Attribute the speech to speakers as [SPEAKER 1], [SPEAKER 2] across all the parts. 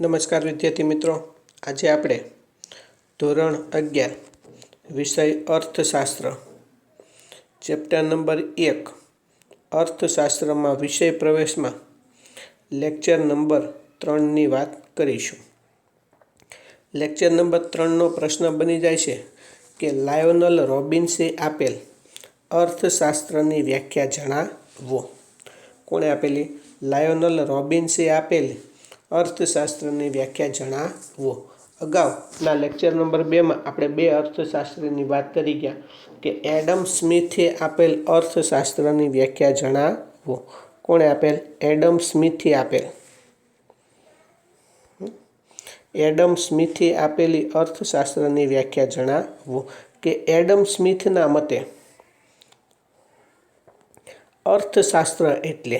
[SPEAKER 1] નમસ્કાર વિદ્યાર્થી મિત્રો. આજે આપણે ધોરણ અગિયાર, વિષય અર્થશાસ્ત્ર. ચેપ્ટર નંબર એક, અર્થશાસ્ત્રમાં વિષય પ્રવેશમાં લેક્ચર નંબર ત્રણની વાત કરીશું. લેક્ચર નંબર ત્રણનો પ્રશ્ન બની જાય છે કે લાયોનલ રોબિન્સે આપેલ અર્થશાસ્ત્રની વ્યાખ્યા જણાવો. કોણે આપેલી? લાયોનલ રોબિન્સે આપેલી? અર્થશાસ્ત્રની વ્યાખ્યા જણાવો. અગાઉના લેક્ચર નંબર બેમાં આપણે બે અર્થશાસ્ત્રની વાત કરી ગયા કે એડમ સ્મિથે આપેલ અર્થશાસ્ત્રની વ્યાખ્યા જણાવો. કોણે આપેલ? એડમ સ્મિથે આપેલ. એડમ સ્મિથે આપેલી અર્થશાસ્ત્રની વ્યાખ્યા જણાવો કે એડમ સ્મિથના મતે અર્થશાસ્ત્ર એટલે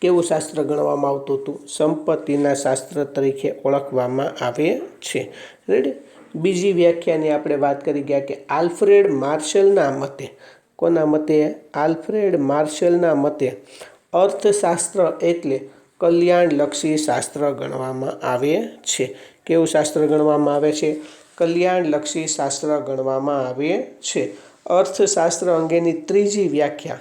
[SPEAKER 1] કેવું શાસ્ત્ર ગણવામાં આવતું હતું? સંપત્તિના શાસ્ત્ર તરીકે ઓળખવામાં આવે છે. રેડી બીજી વ્યાખ્યાની આપણે વાત કરી ગયા કે આલ્ફ્રેડ માર્શલના મતે. કોના મતે? આલ્ફ્રેડ માર્શલના મતે અર્થશાસ્ત્ર એટલે કલ્યાણલક્ષી શાસ્ત્ર ગણવામાં આવે છે. કેવું શાસ્ત્ર ગણવામાં આવે છે? કલ્યાણલક્ષી શાસ્ત્ર ગણવામાં આવે છે. અર્થશાસ્ત્ર અંગેની ત્રીજી વ્યાખ્યા.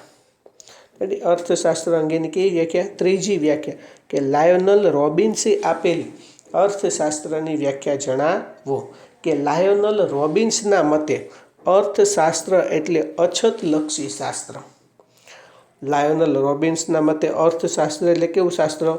[SPEAKER 1] એટલે અર્થશાસ્ત્ર અંગેની કઈ વ્યાખ્યા? ત્રીજી વ્યાખ્યા કે લાયોનલ રોબિન્સે આપેલી અર્થશાસ્ત્રની વ્યાખ્યા જણાવો કે લાયોનલ રોબિન્સના મતે અર્થશાસ્ત્ર એટલે અછતલક્ષી શાસ્ત્ર. લાયોનલ રોબિન્સના મતે અર્થશાસ્ત્ર એટલે કેવું શાસ્ત્ર?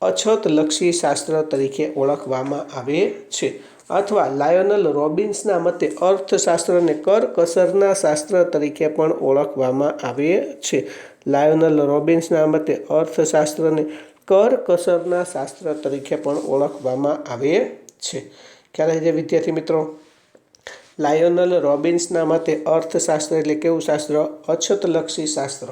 [SPEAKER 1] અછતલક્ષી શાસ્ત્ર તરીકે ઓળખવામાં આવે છે. અથવા લાયોનલ રોબિન્સના મતે અર્થશાસ્ત્રને કરકસરના શાસ્ત્ર તરીકે પણ ઓળખવામાં આવે છે. લાયોનલ રોબિન્સના મતે અર્થશાસ્ત્રને કરકસરના શાસ્ત્ર તરીકે પણ ઓળખવામાં આવે છે. ખ્યાલ છે વિદ્યાર્થી મિત્રો? લાયોનલ રોબિન્સના મતે અર્થશાસ્ત્ર એટલે કેવું શાસ્ત્ર? અછતલક્ષી શાસ્ત્ર.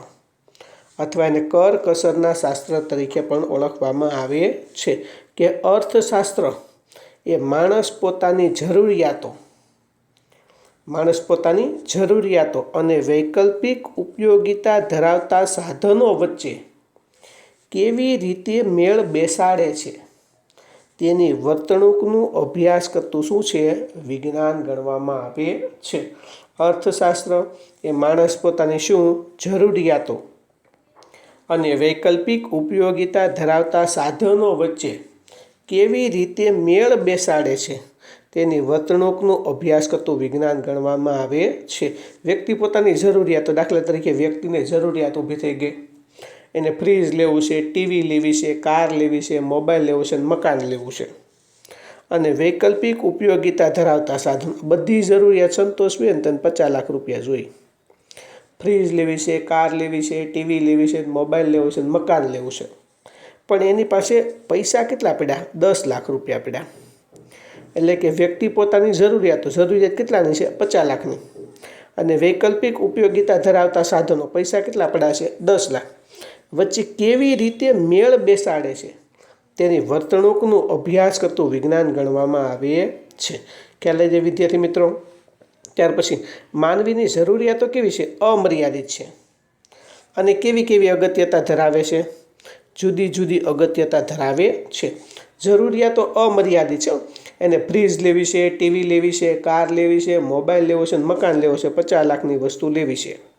[SPEAKER 1] અથવા એને કરકસરના શાસ્ત્ર તરીકે પણ ઓળખવામાં આવે છે કે અર્થશાસ્ત્ર એ માણસ પોતાની જરૂરિયાતો માણસ પોતાની જરૂરિયાતો અને વૈકલ્પિક ઉપયોગિતા ધરાવતા સાધનો વચ્ચે કેવી રીતે મેળ બેસાડે છે? તેની વર્તણૂકનું અભ્યાસ કરતું શું છે? વિજ્ઞાન ગણવામાં આવે છે. અર્થશાસ્ત્ર એ માણસ પોતાની શું જરૂરિયાતો અને વૈકલ્પિક ઉપયોગિતા ધરાવતા સાધનો વચ્ચે કેવી રીતે મેળ બેસાડે છે? તેની વર્તણૂકનો અભ્યાસ કરતું વિજ્ઞાન ગણવામાં આવે છે. વ્યક્તિ પોતાની જરૂરિયાતો, દાખલા તરીકે વ્યક્તિને જરૂરિયાત ઊભી થઈ ગઈ. એને ફ્રીજ લેવું છે, ટીવી લેવી છે, કાર લેવી છે, મોબાઈલ લેવું છે મકાન લેવું છે. અને વૈકલ્પિક ઉપયોગિતા ધરાવતા સાધનો. બધી જરૂરિયાત સંતોષવી અને તેને પચાસ લાખ રૂપિયા જોઈ. ફ્રીજ લેવી છે, કાર લેવી છે, ટીવી લેવી છે, મોબાઈલ લેવો છે મકાન લેવું છે. પણ એની પાસે પૈસા કેટલા પડ્યા? દસ લાખ રૂપિયા પડ્યા. એટલે કે વ્યક્તિ પોતાની જરૂરિયાતો, જરૂરિયાત કેટલાની છે? પચાસ લાખની. અને વૈકલ્પિક ઉપયોગિતા ધરાવતા સાધનો, પૈસા કેટલા પડ્યા છે? દસ લાખ. વચ્ચે કેવી રીતે મેળ બેસાડે છે? તેની વર્તણૂકનું અભ્યાસ કરતું વિજ્ઞાન ગણવામાં આવે છે. ખ્યાલ જે વિદ્યાર્થી મિત્રો? ત્યાર પછી, માનવીની જરૂરિયાતો કેવી છે? અમર્યાદિત છે. અને કેવી કેવી અગત્યતા ધરાવે છે? જુદી જુદી અગત્યતા ધરાવે છે. જરૂરિયાતો અમર્યાદિત છે. એને ફ્રીજ લેવી છે ટીવી લેવી છે કાર લેવી છે મોબાઈલ લેવો છે, મકાન લેવો છે, પચાસ લાખની વસ્તુ લેવી છે.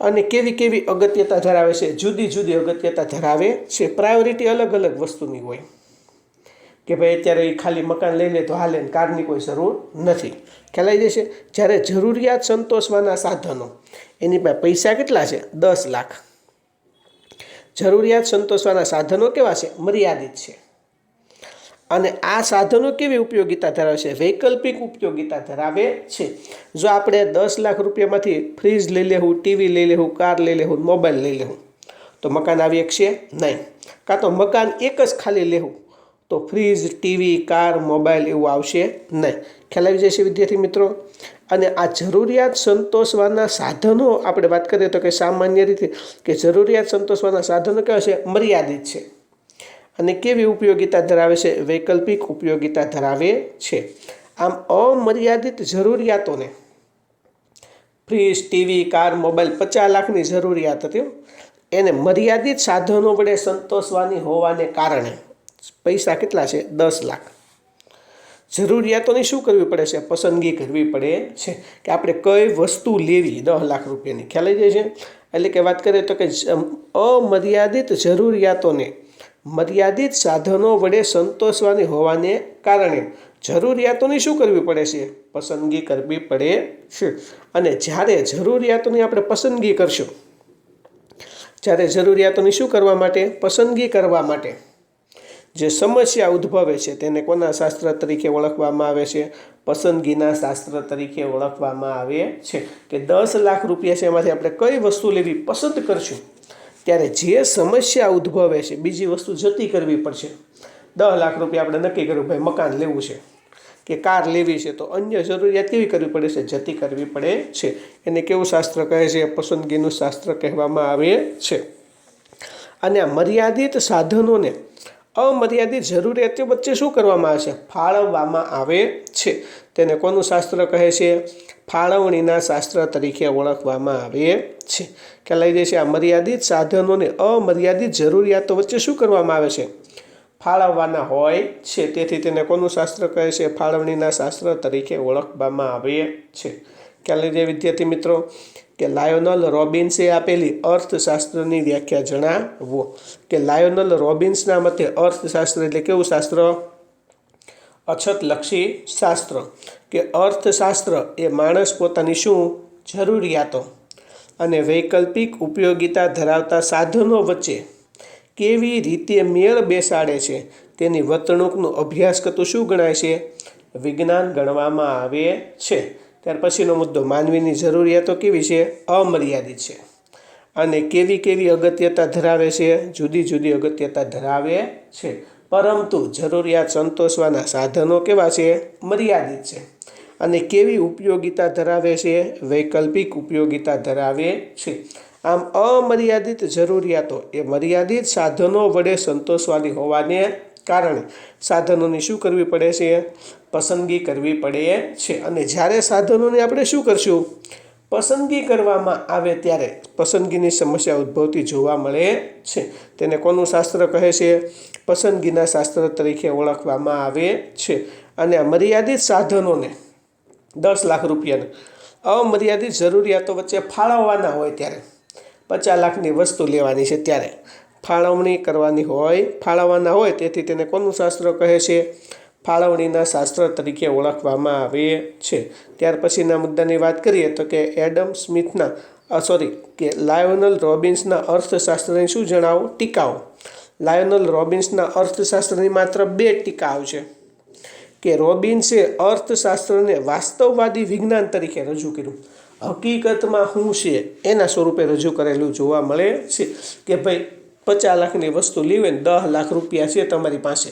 [SPEAKER 1] અને કેવી કેવી અગત્યતા ધરાવે છે, જુદી જુદી અગત્યતા ધરાવે છે પ્રાયોરિટી અલગ અલગ વસ્તુની હોય. કે ભાઈ અત્યારે એ ખાલી મકાન લઈ લે તો હાલે કારની કોઈ જરૂર નથી. ખ્યાલાઈ જશે? જ્યારે જરૂરિયાત સંતોષવાના સાધનો, એની પાસે પૈસા કેટલા છે? દસ લાખ. જરૂરિયાત સંતોષવાના સાધનો કેવા છે? મર્યાદિત છે. અને આ સાધનો કેવી ઉપયોગિતા ધરાવે છે વૈકલ્પિક ઉપયોગિતા ધરાવે છે. જો આપણે દસ લાખ રૂપિયામાંથી ફ્રીજ લઈ લેવું, ટીવી લઈ લેવું, કાર લઈ લેવું, મોબાઈલ લઈ લેવું, તો મકાન આવી શકશે નહીં. કાં તો મકાન એક જ ખાલી લેવું, તો ફ્રીજ, ટીવી, કાર, મોબાઈલ એવું આવશે નહીં. ખ્યાલ આવી જશે વિદ્યાર્થી મિત્રો? અને આ જરૂરિયાત સંતોષવાના સાધનો, આપણે વાત કરીએ તો કે સામાન્ય રીતે કે જરૂરિયાત સંતોષવાના સાધનો કેવા છે? મર્યાદિત છે. અને કેવી ઉપયોગિતા ધરાવે છે? વૈકલ્પિક ઉપયોગિતા ધરાવે છે. આમ અમર્યાદિત જરૂરિયાતોને ફ્રીજ, ટીવી, કાર, મોબાઈલ પચાસ લાખની જરૂરિયાત હતી એને મર્યાદિત સાધનો વડે સંતોષવાની હોવાને કારણે પૈસા કેટલા છે? દસ લાખ. જરૂરિયાતોની શું કરવી પડે છે? પસંદગી કરવી પડે છે કે આપણે કઈ વસ્તુ લેવી? દસ લાખ રૂપિયાની. ખ્યાલ આવી જાય છે? એટલે કે વાત કરીએ તો કે અમર્યાદિત જરૂરિયાતોને મર્યાદિત સાધનો વડે સંતોષવાની હોવાને કારણે જરૂરિયાતોની શું કરવી પડે છે? પસંદગી કરવી પડે છે. અને જ્યારે જરૂરિયાતોની આપણે પસંદગી કરશું, જ્યારે જરૂરિયાતોની શું કરવા માટે? પસંદગી કરવા માટે. જે સમસ્યા ઉદ્ભવે છે તેને કોના શાસ્ત્ર તરીકે ઓળખવામાં આવે છે? પસંદગીના શાસ્ત્ર તરીકે ઓળખવામાં આવે છે કે દસ લાખ રૂપિયા છે એમાંથી આપણે કઈ વસ્તુ લેવી પસંદ કરશું? ત્યારે જે સમસ્યા ઉદ્ભવે છે, બીજી વસ્તુ જતી કરવી પડશે. દસ લાખ રૂપિયા આપણે નક્કી કર્યું, ભાઈ મકાન લેવું છે, કે કાર લેવી છે, તો અન્ય જરૂરિયાત કેવી કરવી પડે છે? જતી કરવી પડે છે. એને કેવું શાસ્ત્ર કહે છે? પસંદગીનું શાસ્ત્ર કહેવામાં આવે છે. અને આ મર્યાદિત સાધનોને અમર્યાદિત જરૂરિયાતો વચ્ચે શું કરવામાં આવે છે ફાળવવામાં આવે છે. તેને કોનું શાસ્ત્ર કહે છે? ફાળવણીના શાસ્ત્ર તરીકે ઓળખવામાં આવે છે. ખ્યાલ આવી જાય છે, આ મર્યાદિત સાધનોને અમર્યાદિત જરૂરિયાતો વચ્ચે શું કરવામાં આવે છે? ફાળવવાના હોય છે, તેથી તેને કોનું શાસ્ત્ર કહે છે? ફાળવણીના શાસ્ત્ર તરીકે ઓળખવામાં આવે છે. ખ્યાલ આવી વિદ્યાર્થી મિત્રો, કે લાયોનલ રોબિન્સે આપેલી અર્થશાસ્ત્રની વ્યાખ્યા જણાવો. કે લાયોનલ રોબિન્સના મતે અર્થશાસ્ત્ર એટલે કેવું શાસ્ત્ર? અછતલક્ષી શાસ્ત્ર. કે અર્થશાસ્ત્ર એ માણસ પોતાની શું જરૂરિયાતો અને વૈકલ્પિક ઉપયોગિતા ધરાવતા સાધનો વચ્ચે કેવી રીતે મેળ બેસાડે છે, તેની વર્તણૂકનો અભ્યાસ કરતું શું ગણાય છે? વિજ્ઞાન ગણવામાં આવે છે. ત્યાર પછીનો મુદ્દો, માનવીની જરૂરિયાતો કેવી છે? અમર્યાદિત છે. અને કેવી કેવી અગત્યતા ધરાવે છે? જુદી જુદી અગત્યતા ધરાવે છે. પરંતુ જરૂરિયાત સંતોષવાના સાધનો કેવા છે? મર્યાદિત છે. અને કેવી ઉપયોગિતા ધરાવે છે? વૈકલ્પિક ઉપયોગિતા ધરાવે છે. આમ અમર્યાદિત જરૂરિયાતો એ મર્યાદિત સાધનો વડે સંતોષવાની હોવાને કારણે સાધનોની શું કરવી પડે છે? પસંદગી કરવી પડે છે. અને જ્યારે સાધનોની આપણે શું કરશું? પસંદગી કરવામાં આવે ત્યારે પસંદગીની સમસ્યા ઉદ્ભવતી જોવા મળે છે. તેને કોનું શાસ્ત્ર કહે છે? પસંદગીના શાસ્ત્ર તરીકે ઓળખવામાં આવે છે. અને મર્યાદિત સાધનોને દસ લાખ રૂપિયાના. અમર્યાદિત જરૂરિયાતો વચ્ચે ફાળવવાના હોય ત્યારે પચાસ લાખની વસ્તુ લેવાની છે ત્યારે. ફાળવણી કરવાની હોય, ફાળવવાના હોય તેથી તેને કોનું શાસ્ત્ર કહે છે? ફાળવણીના શાસ્ત્ર તરીકે ઓળખવામાં આવે છે. ત્યાર પછીના મુદ્દાની વાત કરીએ તો કે એડમ સ્મિથના સોરી, કે લાયોનલ રોબિન્સના અર્થશાસ્ત્રની શું જણાવો? ટીકાઓ. લાયોનલ રોબિન્સના અર્થશાસ્ત્રની માત્ર બે ટીકાઓ છે. કે રોબિન્સે અર્થશાસ્ત્રને વાસ્તવવાદી વિજ્ઞાન તરીકે રજૂ કર્યું. હકીકતમાં શું છે એના સ્વરૂપે રજૂ કરેલું જોવા મળે છે કે ભાઈ પચાસ લાખની વસ્તુ લેવે ને દસ લાખ રૂપિયા છે તમારી પાસે.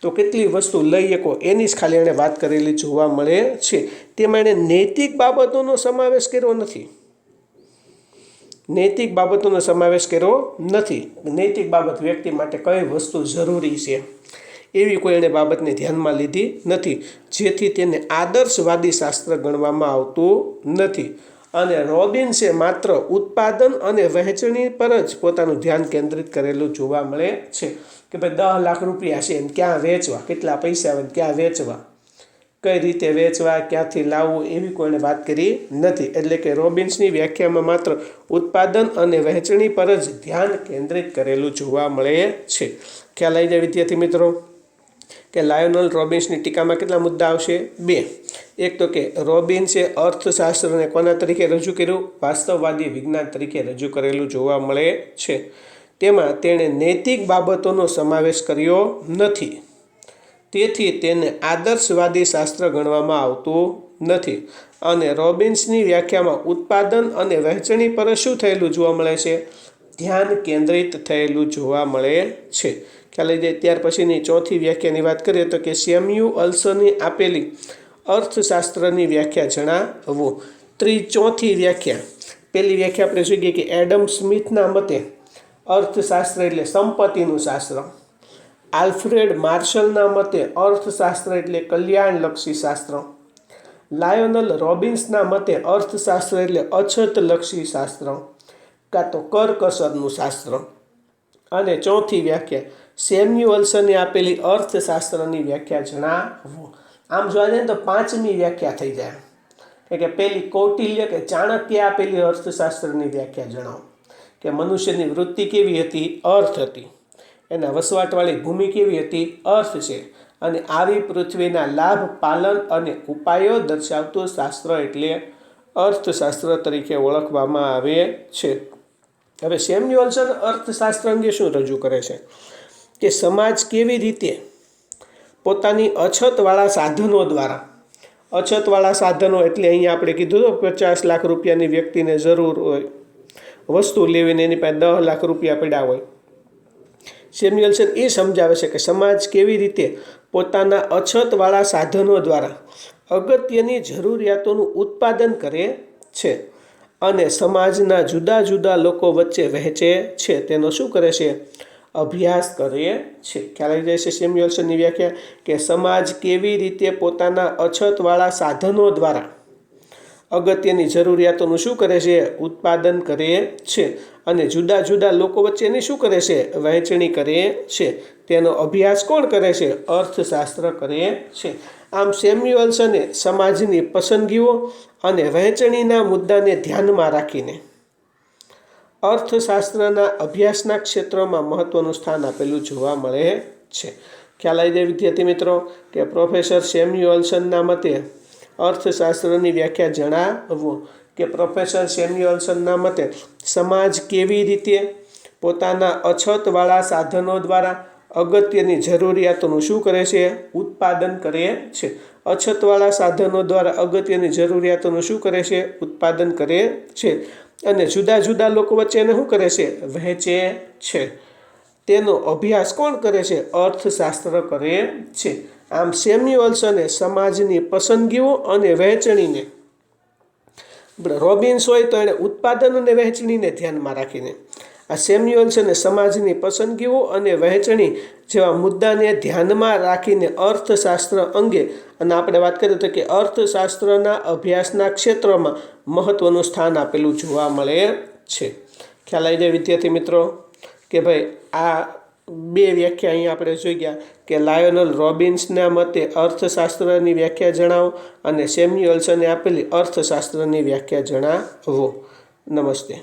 [SPEAKER 1] તો કેટલી વસ્તુ લઈ શકો એની જ ખાલી એણે વાત કરેલી જોવા મળે છે. તેમાં એણે નૈતિક બાબતોનો સમાવેશ કર્યો નથી. નૈતિક બાબતોનો સમાવેશ કર્યો નથી. નૈતિક બાબત વ્યક્તિ માટે કઈ વસ્તુ જરૂરી છે? એવી કોઈ એણે બાબતને ધ્યાનમાં લીધી નથી. જેથી તેને આદર્શવાદી શાસ્ત્ર ગણવામાં આવતું નથી. અને રોબિન્સે માત્ર ઉત્પાદન અને વહેંચણી પર જ પોતાનું ધ્યાન કેન્દ્રિત કરેલું જોવા મળે છે. કે ભાઈ દસ લાખ રૂપિયા છે, એને ક્યાં વેચવા? કેટલા પૈસા આવે ક્યાં વેચવા? કઈ રીતે વેચવા, ક્યાંથી લાવવું, એવી કોઈને વાત કરી નથી. એટલે કે રોબિન્સની વ્યાખ્યામાં માત્ર ઉત્પાદન અને વહેંચણી પર જ ધ્યાન કેન્દ્રિત કરેલું જોવા મળે છે. ખ્યાલ આવી જાય વિદ્યાર્થી મિત્રો? કે લાયોનલ રોબિન્સની ટીકામાં કેટલા મુદ્દા આવશે? બે. એક તો કે રોબિન્સે અર્થશાસ્ત્રને કોના તરીકે રજૂ કર્યું? વાસ્તવવાદી વિજ્ઞાન તરીકે રજૂ કરેલું જોવા મળે છે. તેમાં તેણે નૈતિક બાબતોનો સમાવેશ કર્યો નથી. તેથી તેને આદર્શવાદી શાસ્ત્ર ગણવામાં આવતું નથી. અને રોબિન્સની વ્યાખ્યામાં ઉત્પાદન અને વહેંચણી પર શું થયેલું જોવા મળે છે? ધ્યાન કેન્દ્રિત થયેલું જોવા મળે છે. ખ્યાલ આવી ત્યાર પછીની ચોથી વ્યાખ્યાની વાત કરીએ તો કે સેમ્યુ અલ્સની આપેલી અર્થશાસ્ત્રની વ્યાખ્યા જણાવો ત્રી ચોથી વ્યાખ્યા. પહેલી વ્યાખ્યા આપણે જોઈએ કે એડમ સ્મિથના મતે અર્થશાસ્ત્ર એટલે સંપત્તિનું શાસ્ત્ર. આલ્ફ્રેડ માર્શલના મતે અર્થશાસ્ત્ર એટલે કલ્યાણલક્ષી શાસ્ત્ર. લાયોનલ રોબિન્સના મતે અર્થશાસ્ત્ર એટલે અછતલક્ષી શાસ્ત્ર. કાં તો કરકસરનું શાસ્ત્ર. અને ચોથી વ્યાખ્યા. સેમ્યુઅલ્સને આપેલી અર્થશાસ્ત્રની વ્યાખ્યા જણાવો. આમ જોવા જઈએ તો પાંચમી વ્યાખ્યા થઈ જાય. કે કે પેલી કૌટિલ્ય કે ચાણક્ય આપેલી અર્થશાસ્ત્રની વ્યાખ્યા જણાવો. કે મનુષ્યની વૃત્તિ કેવી હતી? અર્થ હતી. એના વસવાટવાળી ભૂમિ કેવી હતી? અર્થ છે. અને આવી પૃથ્વીના લાભ, પાલન અને ઉપાયો દર્શાવતું શાસ્ત્ર એટલે અર્થશાસ્ત્ર તરીકે ઓળખવામાં આવે છે. હવે સેમ્યુઅલ્સન અર્થશાસ્ત્ર અંગે શું રજૂ કરે છે? કે સમાજ કેવી રીતે પોતાની અછતવાળા સાધનો દ્વારા, અછતવાળા સાધનો એટલે અહીંયા આપણે કીધું તો પચાસ લાખ રૂપિયાની વ્યક્તિને જરૂર હોય, વસ્તુ લેવીને એની પાસે દસ લાખ રૂપિયા પડ્યા હોય. સેમ્યુઅલ્સન એ સમજાવે છે કે સમાજ કેવી રીતે પોતાના અછતવાળા સાધનો દ્વારા અગત્યની જરૂરિયાતોનું ઉત્પાદન કરે છે. અને સમાજના જુદા જુદા લોકો વચ્ચે વહેંચે છે. તેનો શું કરે છે? અભ્યાસ કરે છે. ખ્યાલ આવી જાય છે સેમ્યુઅલ્સનની વ્યાખ્યા, કે સમાજ કેવી રીતે પોતાના અછતવાળા સાધનો દ્વારા અગત્યની જરૂરિયાતોનું શું કરે છે? ઉત્પાદન કરે છે. અને જુદા જુદા લોકો વચ્ચેની શું કરે છે? વહેંચણી કરે છે. તેનો અભ્યાસ કોણ કરે છે? અર્થશાસ્ત્ર કરે છે. આમ સેમ્યુઅલ્સને સમાજની પસંદગીઓ અને વહેંચણીના મુદ્દાને ધ્યાનમાં રાખીને અર્થશાસ્ત્રના અભ્યાસના ક્ષેત્રમાં મહત્વનું સ્થાન આપેલું જોવા મળે છે. ખ્યાલ આવી જાય વિદ્યાર્થી મિત્રો કે પ્રોફેસર સેમ્યુઅલ્સનના મતે અર્થશાસ્ત્રની વ્યાખ્યા જણાવો કે પ્રોફેસર સેમ્યુઅલ્સનના મતે સમાજ કેવી રીતે પોતાના અછતવાળા સાધનો દ્વારા અગત્યની જરૂરિયાતોનું શું કરે છે? ઉત્પાદન કરે છે. અછતવાળા સાધનો દ્વારા અગત્યની જરૂરિયાતોનું શું કરે છે? ઉત્પાદન કરે છે. અને જુદા જુદા લોકો વચ્ચેને શું કરે છે? વહેંચે છે. તેનો અભ્યાસ કોણ કરે છે? અર્થશાસ્ત્ર કરે છે. આમ સેમ્યુઅલ્સને સમાજની પસંદગીઓ અને વહેંચણીને. રોબિન્સ હોય તો એણે ઉત્પાદન અને વહેંચણીને ધ્યાનમાં રાખીને. આ સેમ્યુઅલ્સને સમાજની પસંદગીઓ અને વહેંચણી જેવા મુદ્દાને ધ્યાનમાં રાખીને અર્થશાસ્ત્ર અંગે અને આપણે વાત કરીએ તો કે અર્થશાસ્ત્રના અભ્યાસના ક્ષેત્રમાં મહત્ત્વનું સ્થાન આપેલું જોવા મળે છે. ખ્યાલ આવી જાય વિદ્યાર્થી મિત્રો કે ભાઈ આ બે વ્યાખ્યા અહીંયા આપણે જોઈ ગયા કે લાયોનલ રોબિન્સના મતે અર્થશાસ્ત્રની વ્યાખ્યા જણાવો અને સેમ્યુઅલ્સને આપેલી અર્થશાસ્ત્રની વ્યાખ્યા જણાવો. નમસ્તે.